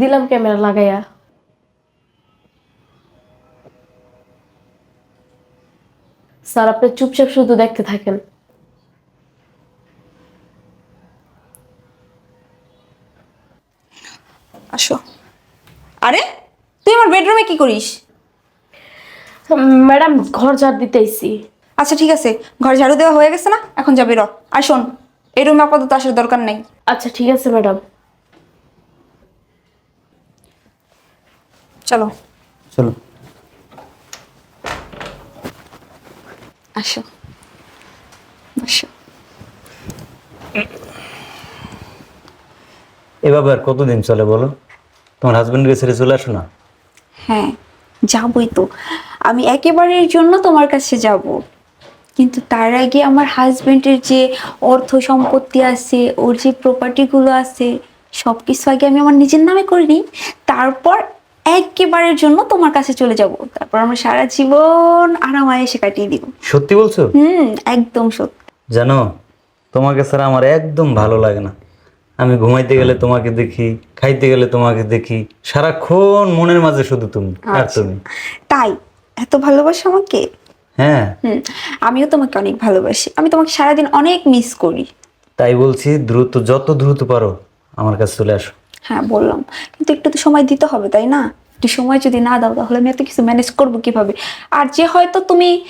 দিলাম ক্যামেরা লাগাইয়া। স্যার আপনি চুপচাপ শুধু দেখতে থাকেন। আসো। আরে তুই আমার বেডরুমে কি করিস? ম্যাডাম ঘর ঝাড় দিতেইছি আচ্ছা ঠিক আছে। ঘর ঝাড়ু দেওয়া হয়ে গেছে না? এখন যাবি র। আর শোন এই রুমে আপাতত আসার দরকার নেই। আচ্ছা ঠিক আছে ম্যাডাম। চলো। চলো। আসো। আসো। এভাবে আর কতদিন চলে বলো? তোমার হাজবেন্ডকে ছেড়ে চলে আসো না? হ্যাঁ যাবই তো। আমি একেবারের জন্য তোমার কাছে যাব। কিন্তু তার আগে আমার হাজবেন্ডের যে অর্থ সম্পত্তি আছে ওর যে প্রপার্টিগুলো আছে সব কিছু আগে আমি আমার নিজের নামে করে নিই তারপর একেবারের জন্য তোমার কাছে চলে যাব। তারপর আমরা সারা জীবন আরামায় এসে কাটিয়ে দিব। সত্যি বলছো? হুম একদম সত্যি। জানো তোমাকে ছাড়া আমার একদম ভালো লাগে না। আমি ঘুমাইতে গেলে তোমাকে দেখি খাইতে গেলে তোমাকে দেখি সারাক্ষণ মনের মাঝে শুধু তুমি আর আচ্ছা। তুমি। তাই এত ভালোবাসো আমাকে? হ্যাঁ। আমিও তোমাকে অনেক ভালোবাসি। আমি তোমাকে সারাদিন অনেক মিস করি। তাই বলছি দ্রুত যত দ্রুত পারো আমার কাছে চলে আসো। হ্যাঁ বললাম। কিন্তু একটু তো সময় দিতে হবে তাই না? একটু সময় যদি না দাও তাহলে আমি এত কিছু ম্যানেজ করব কীভাবে? আর যে হয়তো তুমি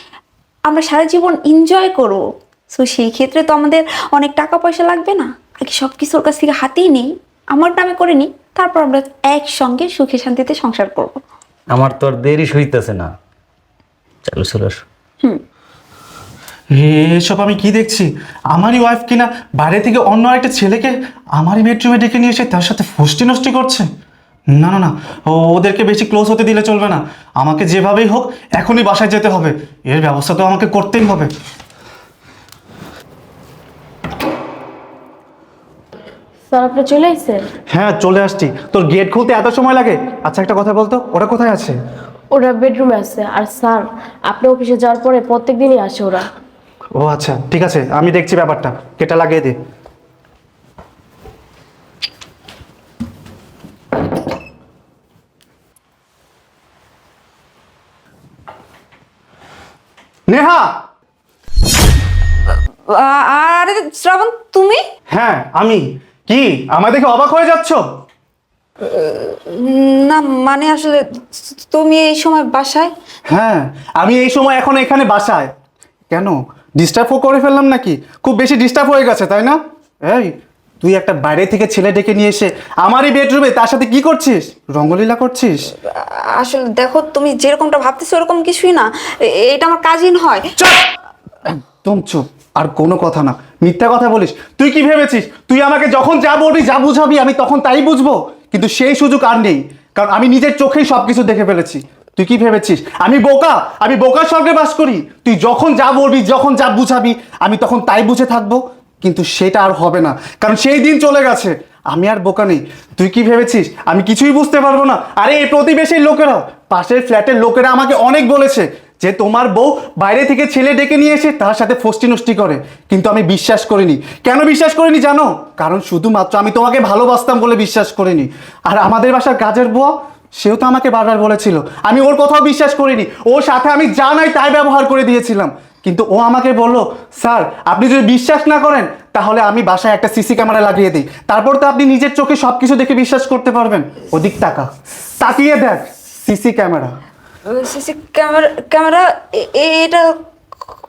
আমরা সারা জীবন এনজয় করব সো সেই ক্ষেত্রে তো আমাদের অনেক টাকা পয়সা লাগবে না। আগে সব কিছু ওর কাছ থেকে হাতেই নেই। আমার নামে করে নিই তারপর আমরা একসঙ্গে সুখে শান্তিতে সংসার করব। আমার তো আর দেরি সইতেছে না। চলো চলে আসো। এসব আমি কি দেখছি? আমারই ওয়াইফ কিনা বাইরে থেকে অন্য একটা ছেলেকে আমারই বেডরুমে ডেকে নিয়ে এসে তার সাথে ফষ্টি নষ্টি করছে? না না না ওদেরকে বেশি ক্লোজ হতে দিলে চলবে না। আমাকে যেভাবেই হোক এখনই বাসায় যেতে হবে। এর ব্যবস্থা তো আমাকে করতেই হবে। স্যার আপনি চলে আইসেন হ্যাঁ চলে আসছি। তোর গেট খুলতে এত সময় লাগে? আচ্ছা একটা কথা বলতো? ওরা কোথায় আছে? ওরা বেডরুমে আছে। আর স্যার আপনি অফিসে যাওয়ার পরে প্রত্যেক দিনই আসে ওরা। ও আচ্ছা ঠিক আছে আমি দেখছি ব্যাপারটা। কেটা লাগিয়ে দে। নেহা! আরে শ্রাবণ তুমি? হ্যাঁ আমি। কি আমার দেখে অবাক হয়ে যাচ্ছ? না মানে আসলে তুমি এই সময় বাসায়? হ্যাঁ আমি এই সময় এখন এখানে বাসায়। কেন? ডিস্টার্বও করে ফেললাম নাকি? খুব বেশি ডিস্টার্ব হয়ে গেছে তাই না? এই তুই একটা বাইরে থেকে ছেলে ডেকে নিয়ে এসে আমারই বেডরুমে তার সাথে কি করছিস? রঙ্গলীলা করছিস? আসলে দেখো তুমি যেরকমটা ভাবতেছো ওরকম কিছুই না। এটা আমার কাজিন হয়। চুপ! একদম চুপ। আর কোনো কথা না। মিথ্যা কথা বলিস। তুই কি ভেবেছিস? তুই আমাকে যখন যা বলবি যা বুঝাবি আমি তখন তাই বুঝব? কিন্তু সেই সুযোগ আর নেই। কারণ আমি নিজের চোখেই সব কিছু দেখে ফেলেছি। তুই কি ভেবেছিস? আমি বোকা, আমি বোকার স্বর্গে বাস করি। তুই যখন যা বলবি, যখন যা বুঝাবি, আমি তখন তাই বুঝে থাকব। কিন্তু সেটা আর হবে না। কারণ সেই দিন চলে গেছে। আমি আর বোকা নেই। তুই কি ভেবেছিস? আমি কিছুই বুঝতে পারব না। আরে, এই প্রতিবেশীর লোকেরা পাশের ফ্ল্যাটের লোকেরা আমাকে অনেক বলেছে। যে তোমার বউ বাইরে থেকে ছেলে ডেকে নিয়ে এসে তার সাথে ফষ্টি নষ্টি করে। কিন্তু আমি বিশ্বাস করিনি। কেন বিশ্বাস করিনি জানো? কারণ শুধুমাত্র আমি তোমাকে ভালোবাসতাম বলে বিশ্বাস করিনি। আর আমাদের বাসার কাজের বুয়া সেও তো আমাকে বারবার বলেছিল। আমি ওর কথাও বিশ্বাস করিনি। ওর সাথে আমি যা নাই তাই ব্যবহার করে দিয়েছিলাম। কিন্তু ও আমাকে বলল, স্যার, আপনি যদি বিশ্বাস না করেন, তাহলে আমি বাসায় একটা সিসি ক্যামেরা লাগিয়ে দিই। তারপর তো আপনি নিজের চোখে সব কিছু দেখে বিশ্বাস করতে পারবেন। ওদিক টাকা তাকিয়ে দেখ, CC camera. CC camera camera এটা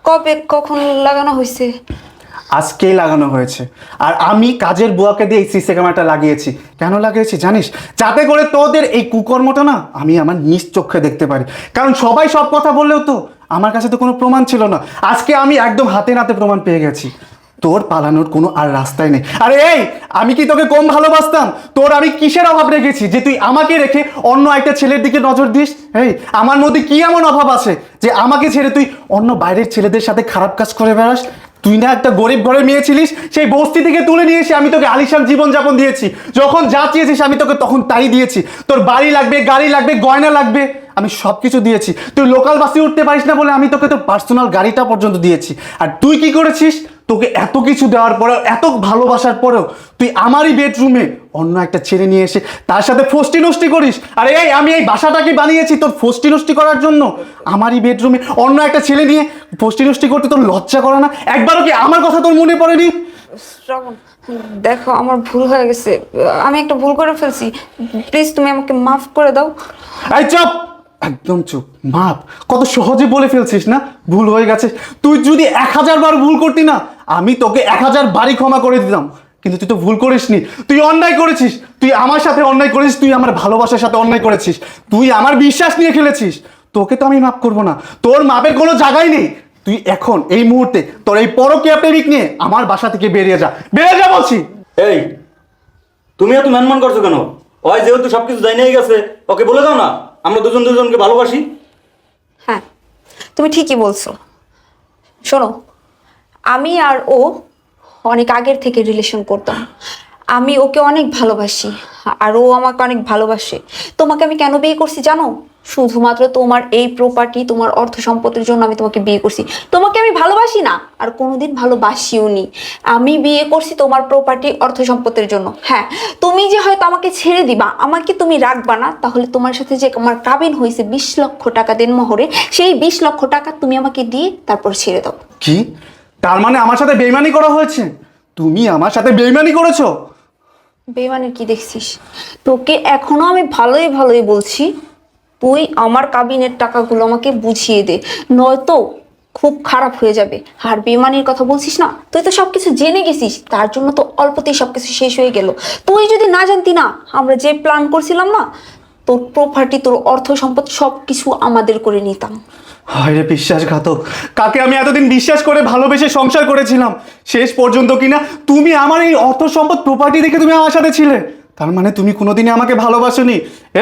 কবে কখন লাগানো হয়েছে আজকেই লাগানো হয়েছে। আর আমি কাজের বুয়াকে দিয়ে এই সিসি ক্যামেরাটা লাগিয়েছি। কেন লাগিয়েছি জানিস? যাতে করে তোদের এই কুকর্মটা না আমি আমার নিজ চোখে দেখতে পারি। কারণ সবাই সব কথা বললেও তো আমার কাছে তো কোনো প্রমাণ ছিল না। আজকে আমি একদম হাতে নাতে প্রমাণ পেয়ে গেছি। তোর পালানোর কোনো আর রাস্তাই নেই। আরে এই, আমি কি তোকে কম ভালোবাসতাম? তোর আমি কিসের অভাব রেখেছি যে তুই আমাকে রেখে অন্য একটা ছেলের দিকে নজর দিস? এই, আমার মধ্যে কি এমন অভাব আছে যে আমাকে ছেড়ে তুই অন্য বাইরের ছেলেদের সাথে খারাপ কাজ করে বেড়াস? তুই না একটা গরিব ঘরের মেয়ে ছিলিস, সেই বস্তি থেকে তুলে নিয়ে এসে আমি তোকে আলিশান জীবনযাপন দিয়েছি। যখন যা চেয়েছিস আমি তোকে তখন তাই দিয়েছি। তোর বাড়ি লাগবে, গাড়ি লাগবে, গয়না লাগবে, আমি সব কিছু দিয়েছি। তুই লোকাল বাসে উঠতে পারিস না বলে আমি তোকে তোর পার্সোনাল গাড়িটা পর্যন্ত দিয়েছি। আর তুই কি করেছিস? তোকে এত কিছু দেওয়ার পরেও এত ভালোবাসার পরেও তুই আমারই বেডরুমে অন্য একটা ছেলে নিয়ে এসে তার সাথে ফষ্টি নষ্টি করিস। আরে এই আমি এই বাসাটাকে বানিয়েছি তোর ফষ্টি নষ্টি করার জন্য? আমারই বেডরুমে অন্য একটা ছেলে নিয়ে ফষ্টি নষ্টি করতে তোর লজ্জা করে না? একবারও কি আমার কথা তোর মনে পড়েনি? শ্রাবণ দেখো আমার ভুল হয়ে গেছে। আমি একটা ভুল করে ফেলছি। প্লিজ তুমি আমাকে মাফ করে দাও। এই চুপ! একদম চুপ। মাপ, কত সহজে বলে ফেলছিস না? ভুল হয়ে গেছে। তুই যদি এক হাজার বার ভুল করতি না, আমি তোকে এক হাজার বারই ক্ষমা করে দিতাম। কিন্তু তুই তো ভুল করিসনি। তুই অন্যায় করেছিস। তুই আমার সাথে অন্যায় করেছিস, তুই আমার ভালোবাসার সাথে অন্যায় করেছিস। তুই আমার বিশ্বাস নিয়ে খেলেছিস। তোকে তো আমি মাপ করব না। তোর মাপের কোনো জায়গাই নেই। তুই এখন, এই মুহূর্তে, তোর এই পরকীয়া প্রেমিক নিয়ে আমার বাসা থেকে বেরিয়ে যা। বেরিয়ে যা বলছি। এই, তুমি এত ম্যানমান করছ কেন? ওই যেহেতু সবকিছু জানিয়ে গেছে, ওকে বলে দাও না। আমরা দুজন দুজনকে ভালোবাসি। হ্যাঁ তুমি ঠিকই বলছো। শোনো, আমি আর ও অনেক আগের থেকে রিলেশন করতাম। আমি ওকে অনেক ভালোবাসি, আর ও আমাকে অনেক ভালোবাসে। তোমাকে আমি কেন বিয়ে করছি জানো? শুধুমাত্র তোমার এই প্রপার্টি তোমার অর্থ সম্পত্তির জন্য আমি তোমাকে বিয়ে করছি। তোমাকে আমি ভালোবাসি না আর কোনোদিন ভালোবাসিও নি। আমি বিয়ে করছি তোমার প্রপার্টি অর্থ সম্পত্তির জন্য। হ্যাঁ তুমি যে হয়তো আমাকে ছেড়ে দিবা আমাকে তুমি রাখবা না তাহলে তোমার সাথে যে আমার কাবিন হয়েছে বিশ লক্ষ টাকা দেন মহরে সেই বিশ লক্ষ টাকা তুমি আমাকে দিয়ে তারপর ছেড়ে দাও। কি? তার মানে আমার সাথে বেইমানি করা হয়েছে? তুমি আমার সাথে বেইমানি করেছ? বেমানের কি দেখছিস? তোকে এখনও আমি ভালোই ভালোই বলছি তুই আমার কাবিনের টাকাগুলো আমাকে বুঝিয়ে দে, নয়তো খুব খারাপ হয়ে যাবে। আর বেমানির কথা বলছিস না? তুই তো সবকিছু জেনে গেছিস, তার জন্য তো অল্পতেই সবকিছু শেষ হয়ে গেল। তুই যদি না জানতি না, আমরা যে প্ল্যান করছিলাম না, তোর প্রপার্টি তোর অর্থ সম্পদ সব কিছু আমাদের করে নিতাম। হায় রে বিশ্বাসঘাতক, কাকে আমি এতদিন বিশ্বাস করে ভালোবেসে সংসার করেছিলাম? শেষ পর্যন্ত কিনা তুমি আমার এই অর্থ সম্পদ প্রপার্টি দেখে তুমি আমার সাথে ছিলে? তার মানে তুমি কোনোদিনই আমাকে ভালোবাসোনি।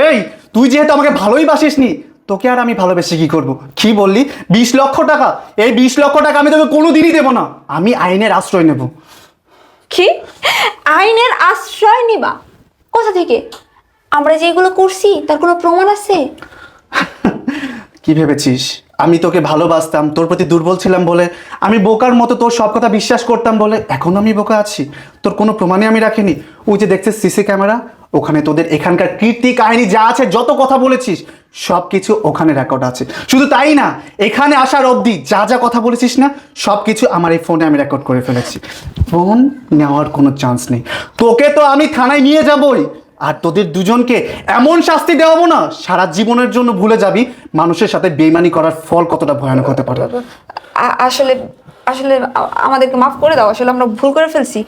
এই তুই যেহেতু আমাকে ভালোই বাসিস নি তোকে আর আমি ভালোবেসে কি করব? কি বললি? বিশ লক্ষ টাকা। এই বিশ লক্ষ টাকা আমি তোকে কোনোদিনই দেবো না। আমি আইনের আশ্রয় নেব। কি? আইনের আশ্রয় নিবা? কোথা থেকে? আমরা যেগুলো করছি তার কোনো প্রমাণ আছে? কি ভেবেছিস? আমি তোকে ভালোবাসতাম তোর প্রতি দুর্বল ছিলাম বলে আমি বোকার মতো তোর সব কথা বিশ্বাস করতাম বলে এখন আমি বোকা আছি। তোর কোনো প্রমাণই আমি রাখিনি। ওই যে দেখছিস সিসি ক্যামেরা ওখানে তোদের এখানকার কীর্তি কাহিনী যা আছে, যত কথা বলেছিস সব কিছু ওখানে রেকর্ড আছে। শুধু তাই না, এখানে আসার অবধি যা যা কথা বলেছিস না সব কিছু আমার এই ফোনে আমি রেকর্ড করে ফেলেছি। ফোন নেওয়ার কোনো চান্স নেই। তোকে তো আমি থানায় নিয়ে যাবই, আর তোদের দুজনকে এমন শাস্তি দেওয়াবো না, সারা জীবনের জন্য ভুলে যাবি, মানুষের সাথে বেইমানি করার ফল কতটা ভয়ানক হতে পারে। আসলে আসলে আমাদেরকে মাফ করে দাও, আসলে আমরা ভুল করে ফেলছি।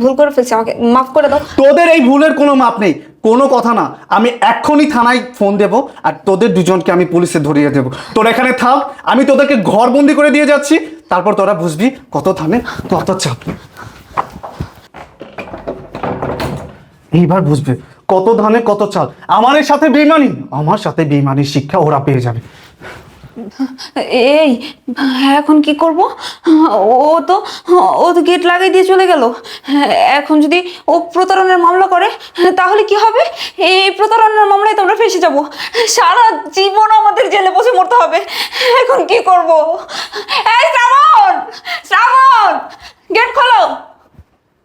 ভুল করে ফেলছি, আমাকে মাফ করে দাও। তোদের এই ভুলের কোনো মাপ নেই, কোনো কথা না। আমি এক্ষুনি থানায় ফোন দেব আর তোদের দুজনকে আমি পুলিশে ধরিয়ে দেব। তোরা এখানে থাক, আমি তোদেরকে ঘরবন্দি করে দিয়ে যাচ্ছি। তারপর তোরা বুঝবি কত থানে কত চাপ। এইবার বুঝবে কত ধানে কত চাল। আমার সাথে বেইমানি, আমার সাথে বেইমানির শিক্ষা ওরা পেয়ে যাবে। এই, এখন কি করব? ও তো ও তো গেট লাগাই দিয়ে চলে গেল। এখন যদি ও প্রতারণার মামলা করে, তাহলে কি হবে? এই প্রতারণার মামলায় তো আমরা ফেসে যাব। সারা জীবন আমাদের জেলে বসে মরতে হবে। এখন কি করব? এই শ্রাবণ শ্রাবণ গেট খোলো।